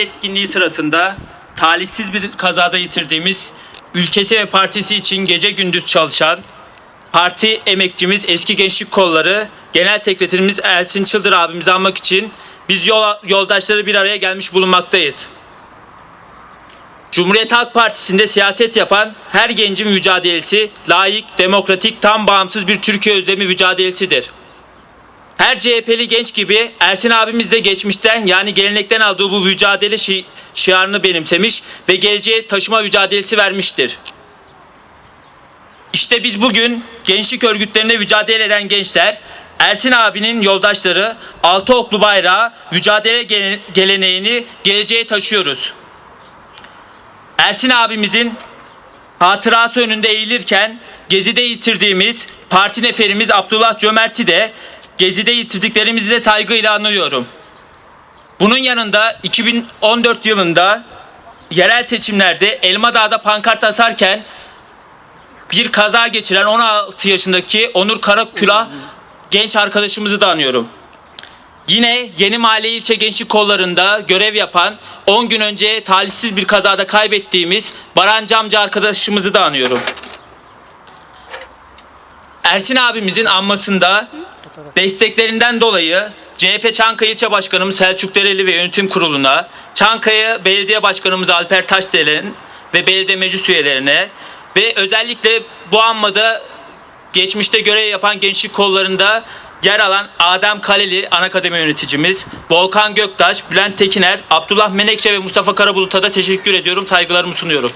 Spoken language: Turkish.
etkinliği sırasında talihsiz bir kazada yitirdiğimiz ülkesi ve partisi için gece gündüz çalışan parti emekçimiz eski gençlik kolları genel sekreterimiz Ersin Çıldır abimizi anmak için biz yol, yoldaşları bir araya gelmiş bulunmaktayız. Cumhuriyet Halk Partisi'nde siyaset yapan her gencin mücadelesi layık, demokratik, tam bağımsız bir Türkiye özlemi mücadelesidir. Her CHP'li genç gibi Ersin abimiz de geçmişten yani gelenekten aldığı bu mücadele şi- şiarını benimsemiş ve geleceğe taşıma mücadelesi vermiştir. İşte biz bugün gençlik örgütlerinde mücadele eden gençler Ersin abinin yoldaşları altı oklu bayrağı mücadele gele- geleneğini geleceğe taşıyoruz. Ersin abimizin hatırası önünde eğilirken Gezi'de yitirdiğimiz parti neferimiz Abdullah Cömert'i de Gezi'de yitirdiklerimizi saygıyla anıyorum. Bunun yanında 2014 yılında yerel seçimlerde Elmadağ'da pankart asarken bir kaza geçiren 16 yaşındaki Onur Karakula genç arkadaşımızı da anıyorum. Yine Yeni Mahalle İlçe Gençlik Kolları'nda görev yapan 10 gün önce talihsiz bir kazada kaybettiğimiz Baran Camcı arkadaşımızı da anıyorum. Ersin abimizin anmasında desteklerinden dolayı CHP Çankaya İlçe Başkanımız Selçuk Dereli ve Yönetim Kurulu'na, Çankaya Belediye Başkanımız Alper Taşdelen ve belediye meclis üyelerine ve özellikle bu anmada geçmişte görev yapan gençlik kollarında yer alan Adem Kaleli Anakademi yöneticimiz, Volkan Göktaş, Bülent Tekiner, Abdullah Menekşe ve Mustafa Karabulut'a da teşekkür ediyorum, saygılarımı sunuyorum.